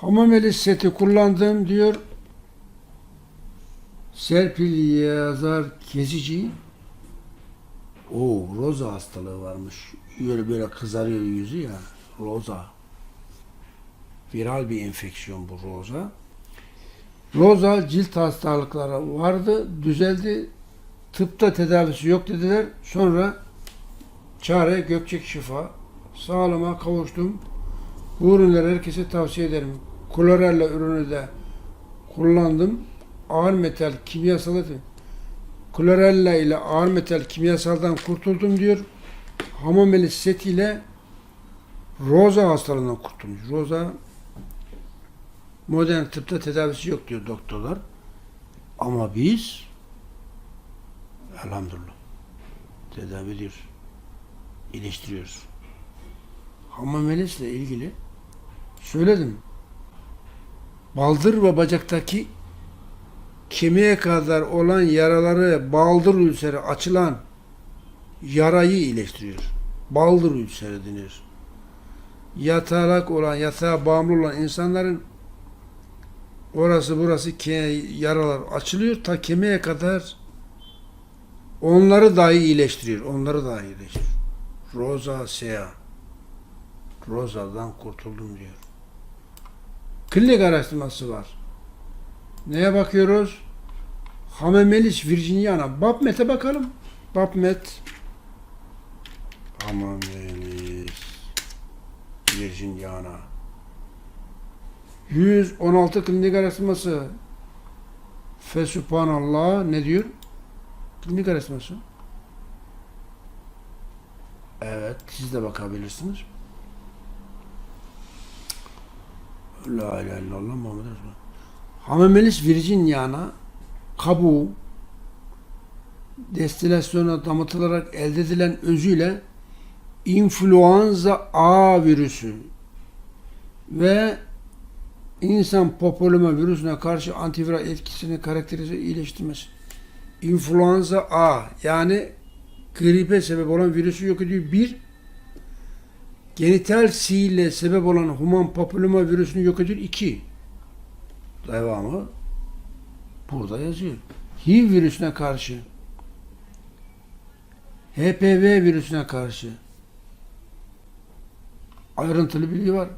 Hamameli seti kullandım diyor. Serpil yazar kesici. O roza hastalığı varmış. Böyle böyle kızarıyor yüzü ya. Roza. Viral bir enfeksiyon bu roza. Roza cilt hastalıkları vardı, düzeldi. Tıpta tedavisi yok dediler. Sonra çare gökçek şifa. Sağlama kavuştum. Bu ürünleri herkese tavsiye ederim. Klorella ürünü de kullandım. Ağır metal kimyasalı Klorella ile ağır metal kimyasaldan kurtuldum diyor. Hamameli set ile roza hastalığından kurtulmuş. Roza modern tıpta tedavisi yok diyor doktorlar. Ama biz elhamdülillah tedavi ediyoruz. iyileştiriyoruz. Hamamelis ile ilgili söyledim. Baldır ve bacaktaki kemiğe kadar olan yaraları, baldır ülseri açılan yarayı iyileştiriyor. Baldır ülseri denir. Yatalak olan, yatağa bağımlı olan insanların orası burası yaralar açılıyor ta kemiğe kadar onları dahi iyileştiriyor. Onları dahi iyileştiriyor. Roza Sea. Roza'dan kurtuldum diyor. Klinik araştırması var. Neye bakıyoruz? Hamamelis virginiana. Babmet'e bakalım. Babmet. Hamamelis virginiana. 116 klinik araştırması. Fesubhanallah ne diyor? Klinik araştırması. Evet, siz de bakabilirsiniz. La ilahe illallah Muhammed Resulullah. Hamamelis virginiana kabuğu destilasyona damıtılarak elde edilen özüyle influenza A virüsü ve insan papilloma virüsüne karşı antiviral etkisini karakterize iyileştirmesi. Influenza A yani gripe sebep olan virüsü yok ediyor. Bir, genital C ile sebep olan human papilloma virüsünü yok ediyor. İki, devamı burada yazıyor. HIV virüsüne karşı HPV virüsüne karşı ayrıntılı bilgi var.